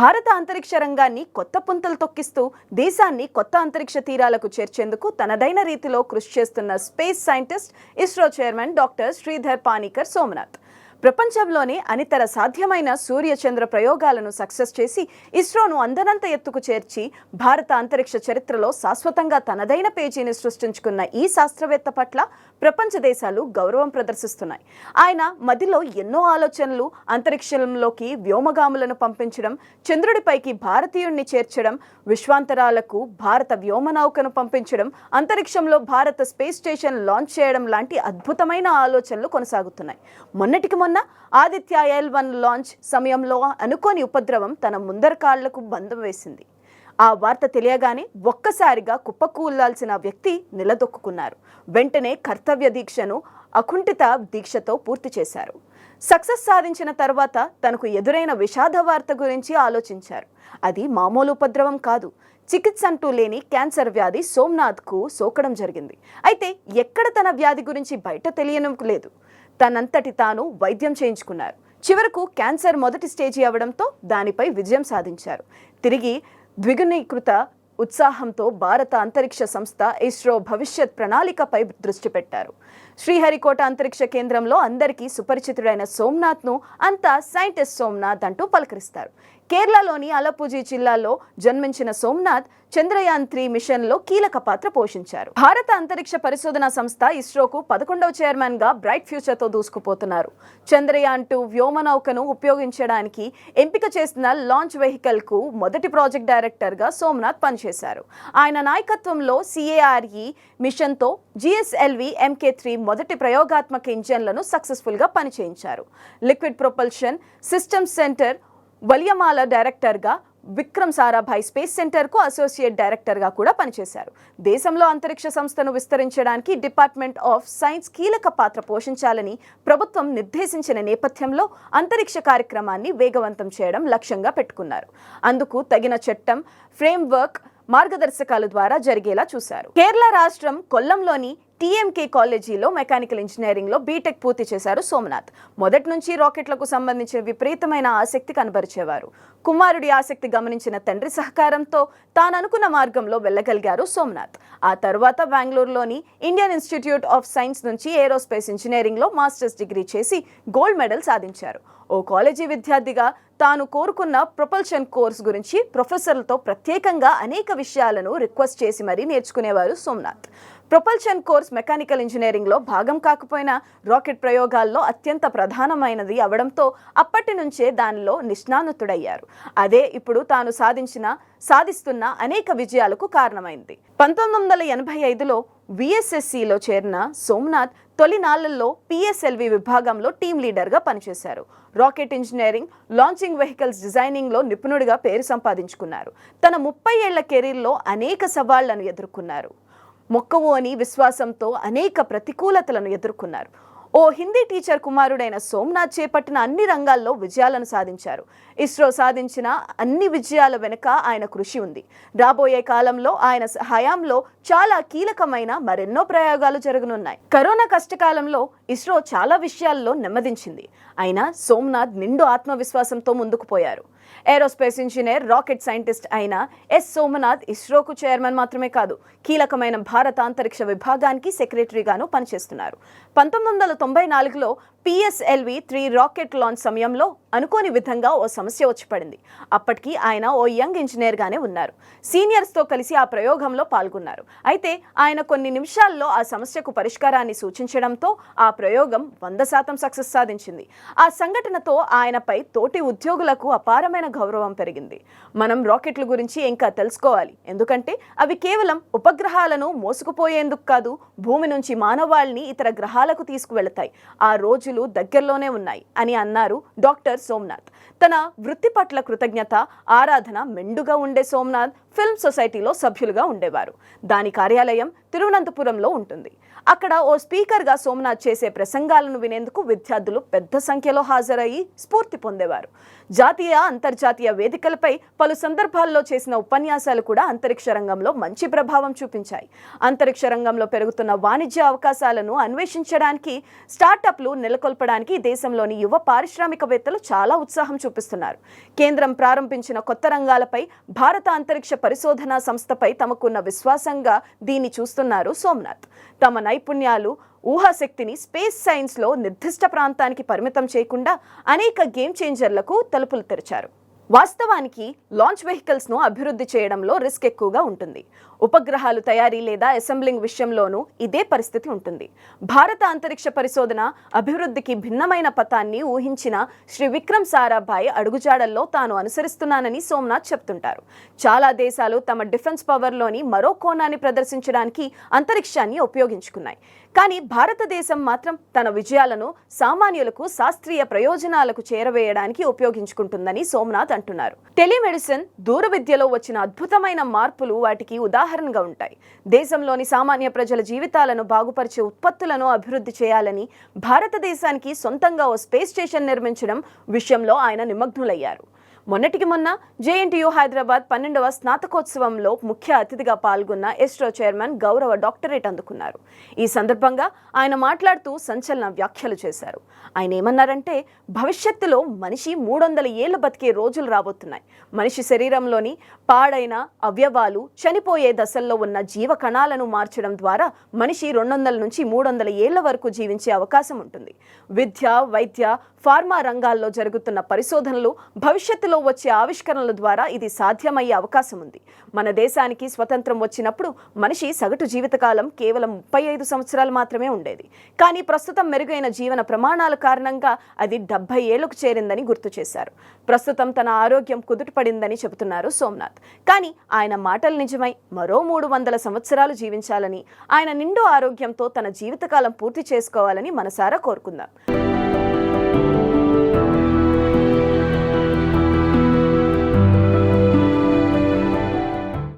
భారత అంతరిక్ష రంగాన్ని కొత్త పుంతలు తొక్కిస్తూ దేశాన్ని కొత్త అంతరిక్ష తీరాలకు చేర్చేందుకు తనదైన రీతిలో కృషి చేస్తున్న space scientist ISRO chairman doctor Sridhar Panicker Somanath. ప్రపంచంలోనే అనితర సాధ్యమైన సూర్య చంద్ర ప్రయోగాలను సక్సెస్ చేసి ఇస్రోను అందనంత ఎత్తుకు చేర్చి భారత అంతరిక్ష చరిత్రలో శాశ్వతంగా తనదైన పేజీని సృష్టించుకున్న ఈ శాస్త్రవేత్త పట్ల ప్రపంచ దేశాలు గౌరవం ప్రదర్శిస్తున్నాయి. ఆయన మదిలో ఎన్నో ఆలోచనలు అంతరిక్షంలోకి వ్యోమగాములను పంపించడం చంద్రుడిపైకి భారతీయుణ్ణి చేర్చడం విశ్వాంతరాలకు భారత వ్యోమనౌకను పంపించడం అంతరిక్షంలో భారత స్పేస్ స్టేషన్ లాంచ్ చేయడం లాంటి అద్భుతమైన ఆలోచనలు కొనసాగుతున్నాయి. మొన్నటికి మొన్న ఆదిత్య ఎల్ వన్ లాంచ్ సమయంలో అనుకోని ఉపద్రవం తన ముందర కాళ్ళకు బంధం వేసింది. ఆ వార్త తెలియగానే ఒక్కసారిగా కుప్పకూలాల్సిన వ్యక్తి నిలదొక్కున్నారు. వెంటనే కర్తవ్య దీక్షను అకుంఠిత దీక్షతో పూర్తి చేశారు. సక్సెస్ సాధించిన తర్వాత తనకు ఎదురైన విషాద వార్త గురించి ఆలోచించారు. అది మామూలు ఉపద్రవం కాదు. చికిత్స అంటూ లేని క్యాన్సర్ వ్యాధి సోమ్నాథ్కు సోకడం జరిగింది. అయితే ఎక్కడ తన వ్యాధి గురించి బయట తెలియడం లేదు తనంతటి తాను వైద్యం చేయించుకున్నారు. చివరకు క్యాన్సర్ మొదటి స్టేజీ అవడంతో దానిపై విజయం సాధించారు. తిరిగి ద్విగుణీకృత ఉత్సాహంతో భారత అంతరిక్ష సంస్థ ఇస్రో భవిష్యత్ ప్రణాళికపై దృష్టి పెట్టారు. శ్రీహరికోట అంతరిక్ష కేంద్రంలో అందరికీ సుపరిచితుడైన సోమ్నాథ్ను అంతా సైంటిస్ట్ సోమ్నాథ్ అంటూ పలకరిస్తారు. కేరళలోని అలపూజి జిల్లాలో జన్మించిన సోమ్నాథ్ చంద్రయాన్ త్రీ మిషన్లో కీలక పాత్ర పోషించారు. భారత అంతరిక్ష పరిశోధన సంస్థ ఇస్రోకు పదకొండవ చైర్మన్గా బ్రైట్ ఫ్యూచర్తో దూసుకుపోతున్నారు. చంద్రయాన్ టూ వ్యోమనౌకను ఉపయోగించడానికి ఎంపిక చేసిన లాంచ్ వెహికల్కు మొదటి ప్రాజెక్ట్ డైరెక్టర్గా సోమనాథ్ పనిచేశారు. ఆయన నాయకత్వంలో సిఏఆర్ఈ మిషన్తో జిఎస్ఎల్వి ఎంకే త్రీ మొదటి ప్రయోగాత్మక ఇంజన్లను సక్సెస్ఫుల్గా పనిచేయించారు. Liquid propulsion system centre Valiamala డైరెక్టర్గా విక్రమ్ సారాభాయ్ స్పేస్ సెంటర్కు అసోసియేట్ డైరెక్టర్గా కూడా పనిచేశారు. దేశంలో అంతరిక్ష సంస్థను విస్తరించడానికి డిపార్ట్మెంట్ ఆఫ్ సైన్స్ కీలక పాత్ర పోషించాలని ప్రభుత్వం నిర్దేశించిన నేపథ్యంలో అంతరిక్ష కార్యక్రమాన్ని వేగవంతం చేయడం లక్ష్యంగా పెట్టుకున్నారు. అందుకు తగిన చట్టం ఫ్రేమ్వర్క్ మార్గదర్శకాల ద్వారా జరిగేలా చూశారు. కేరళ రాష్ట్రం కొల్లంలోని టీఎంకే కాలేజీలో మెకానికల్ ఇంజనీరింగ్లో బీటెక్ పూర్తి చేశారు సోమనాథ్. మొదటి నుంచి రాకెట్లకు సంబంధించిన విపరీతమైన ఆసక్తి కనబరిచేవారు. కుమారుడి ఆసక్తి గమనించిన తండ్రి సహకారంతో తాను అనుకున్న మార్గంలో వెళ్ళగలిగారు సోమనాథ్. ఆ తర్వాత బెంగళూరులోని ఇండియన్ ఇన్స్టిట్యూట్ ఆఫ్ సైన్స్ నుంచి ఏరోస్పేస్ ఇంజనీరింగ్లో మాస్టర్స్ డిగ్రీ చేసి గోల్డ్ మెడల్ సాధించారు. ఓ కాలేజీ విద్యార్థిగా తాను కోరుకున్న ప్రొపల్షన్ కోర్స్ గురించి ప్రొఫెసర్లతో ప్రత్యేకంగా అనేక విషయాలను రిక్వెస్ట్ చేసి మరీ నేర్చుకునేవారు సోమనాథ్. ప్రొపల్షన్ కోర్స్ మెకానికల్ ఇంజనీరింగ్లో భాగం కాకపోయినా రాకెట్ ప్రయోగాల్లో అత్యంత ప్రధానమైనది అవడంతో అప్పటి నుంచే దానిలో నిష్ణాతుడయ్యారు అదే ఇప్పుడు తాను సాధించిన సాధిస్తున్న అనేక విజయాలకు కారణమైంది. పంతొమ్మిది వందల ఎనభై ఐదులో విఎస్ఎస్సిలో చేరిన సోమనాథ్ తొలి నాళ్ళలో పిఎస్ఎల్వి విభాగంలో టీం లీడర్గా పనిచేశారు. రాకెట్ ఇంజనీరింగ్ లాంచింగ్ వెహికల్స్ డిజైనింగ్లో నిపుణుడిగా పేరు సంపాదించుకున్నారు. తన ముప్పై ఏళ్ళ కెరీర్లో అనేక సవాళ్ళను ఎదుర్కొన్నారు. మొక్కవు అని విశ్వాసంతో అనేక ప్రతికూలతలను ఎదుర్కొన్నారు. ఓ హిందీ టీచర్ కుమారుడైన సోమనాథ్ చేపట్టిన అన్ని రంగాల్లో విజయాలను సాధించారు. ఇస్రో సాధించిన అన్ని విజయాల వెనుక ఆయన కృషి ఉంది. రాబోయే కాలంలో ఆయన హయాంలో చాలా కీలకమైన మరెన్నో ప్రయోగాలు జరగనున్నాయి. కరోనా కష్టకాలంలో ఇస్రో చాలా విషయాల్లో నెమ్మదించింది. అయినా సోమనాథ్ నిండు ఆత్మవిశ్వాసంతో ముందుకు పోయారు. ఏరోస్పేస్ ఇంజనీర్ రాకెట్ సైంటిస్ట్ అయిన ఎస్. సోమనాథ్ ఇస్రోకు చైర్మన్ మాత్రమే కాదు కీలకమైన భారత అంతరిక్ష విభాగానికి సెక్రటరీగాను పనిచేస్తున్నారు. పంతొమ్మిది వందల తొంభై నాలుగులో పిఎస్ఎల్వి త్రీ రాకెట్ లాంచ్ సమయంలో అనుకోని విధంగా ఓ సమస్య వచ్చి పడింది అప్పటికి ఆయన ఓ యంగ్ ఇంజనీర్గానే ఉన్నారు. సీనియర్స్తో కలిసి ఆ ప్రయోగంలో పాల్గొన్నారు. అయితే ఆయన కొన్ని నిమిషాల్లో ఆ సమస్యకు పరిష్కారాన్ని సూచించడంతో ఆ ప్రయోగం వంద శాతం సక్సెస్ సాధించింది. ఆ సంఘటనతో ఆయనపై తోటి ఉద్యోగులకు అపారమైన గౌరవం పెరిగింది. మనం రాకెట్ల గురించి ఇంకా తెలుసుకోవాలి. ఎందుకంటే అవి కేవలం ఉపగ్రహాలను మోసుకుపోయేందుకు కాదు భూమి నుంచి మానవాళిని ఇతర గ్రహాలకు తీసుకువెళతాయి. ఆ రోజులు దగ్గరలోనే ఉన్నాయి అని అన్నారు డాక్టర్ సోమనాథ్. తన వృత్తి పట్ల కృతజ్ఞత ఆరాధన మెండుగా ఉండే సోమనాథ్ ఫిల్మ్ సొసైటీలో సభ్యులుగా ఉండేవారు. దాని కార్యాలయం తిరువనంతపురంలో ఉంటుంది. అక్కడ ఓ స్పీకర్గా సోమనాథ్ చేసే ప్రసంగాలను వినేందుకు విద్యార్థులు పెద్ద సంఖ్యలో హాజరయ్యి స్ఫూర్తి పొందేవారు. జాతీయ అంతర్జాతీయ వేదికలపై పలు సందర్భాల్లో చేసిన ఉపన్యాసాలు కూడా అంతరిక్ష రంగంలో మంచి ప్రభావం చూపించాయి. అంతరిక్ష రంగంలో పెరుగుతున్న వాణిజ్య అవకాశాలను అన్వేషించడానికి స్టార్టప్లు నెలకొల్పడానికి దేశంలోని యువ పారిశ్రామికవేత్తలు చాలా ఉత్సాహం చూపిస్తున్నారు. కేంద్రం ప్రారంభించిన కొత్త రంగాలపై భారత అంతరిక్ష పరిశోధనా సంస్థపై తమకున్న విశ్వాసంగా దీన్ని చూస్తున్నారు సోమనాథ్. తమ నైపుణ్యాలు ఊహాశక్తిని స్పేస్ సైన్స్లో నిర్దిష్ట ప్రాంతానికి పరిమితం చేయకుండా అనేక గేమ్ చేంజర్లకు తలుపులు తెరిచారు. వాస్తవానికి లాంచ్ వెహికల్స్ను అభివృద్ధి చేయడంలో రిస్క్ ఎక్కువగా ఉంటుంది. ఉపగ్రహాలు తయారీ లేదా అసెంబ్లింగ్ విషయంలోనూ ఇదే పరిస్థితి ఉంటుంది. భారత అంతరిక్ష పరిశోధన అభివృద్ధికి భిన్నమైన పథాన్ని ఊహించిన శ్రీ విక్రమ్ సారాభాయ్ అడుగుజాడల్లో తాను అనుసరిస్తున్నానని సోమనాథ్ చెప్తుంటారు. చాలా దేశాలు తమ డిఫెన్స్ పవర్లోని మరో కోణాన్ని ప్రదర్శించడానికి అంతరిక్షాన్ని ఉపయోగించుకున్నాయి. కానీ భారతదేశం మాత్రం తన విజయాలను సామాన్యులకు శాస్త్రీయ ప్రయోజనాలకు చేరవేయడానికి ఉపయోగించుకుంటుందని సోమనాథ్ అంటున్నారు. టెలిమెడిసిన్ దూర విద్యలో వచ్చిన అద్భుతమైన మార్పులు వాటికి ఉదాహరణ ఉదాహరణగా ఉంటాయి. దేశంలోని సామాన్య ప్రజల జీవితాలను బాగుపరిచే ఉత్పత్తులను అభివృద్ధి చేయాలని భారతదేశానికి సొంతంగా ఓ స్పేస్ స్టేషన్ నిర్మించడం విషయంలో ఆయన నిమగ్నులయ్యారు. మొన్నటికి మొన్న జేఎన్టీయూ హైదరాబాద్ పన్నెండవ స్నాతకోత్సవంలో ముఖ్య అతిథిగా పాల్గొన్న ఇస్రో చైర్మన్ గౌరవ డాక్టరేట్ అందుకున్నారు. ఈ సందర్భంగా ఆయన మాట్లాడుతూ సంచలన వ్యాఖ్యలు చేశారు. ఆయన ఏమన్నారంటే భవిష్యత్తులో మనిషి మూడు వందల ఏళ్ళు బతికే రోజులు రాబోతున్నాయి. మనిషి శరీరంలోని పాడైన అవయవాలు చనిపోయే దశల్లో ఉన్న జీవ కణాలను మార్చడం ద్వారా మనిషి రెండు వందల నుంచి మూడు వందల ఏళ్ళ వరకు జీవించే అవకాశం ఉంటుంది. విద్య వైద్య ఫార్మా రంగాల్లో జరుగుతున్న పరిశోధనలు భవిష్యత్తులో వచ్చే ఆవిష్కరణల ద్వారా ఇది సాధ్యమయ్యే అవకాశం ఉంది. మన దేశానికి స్వతంత్రం వచ్చినప్పుడు మనిషి సగటు జీవితకాలం కేవలం ముప్పై ఐదు సంవత్సరాలు మాత్రమే ఉండేది. కానీ ప్రస్తుతం మెరుగైన జీవన ప్రమాణాల కారణంగా అది డెబ్బై ఏళ్ళకు చేరిందని గుర్తు చేశారు. ప్రస్తుతం తన ఆరోగ్యం కుదుటపడిందని చెబుతున్నారు సోమనాథ్. కానీ ఆయన మాటలు నిజమై మరో మూడు వందల సంవత్సరాలు జీవించాలని ఆయన నిండు ఆరోగ్యంతో తన జీవితకాలం పూర్తి చేసుకోవాలని మనసారా కోరుకుందాం.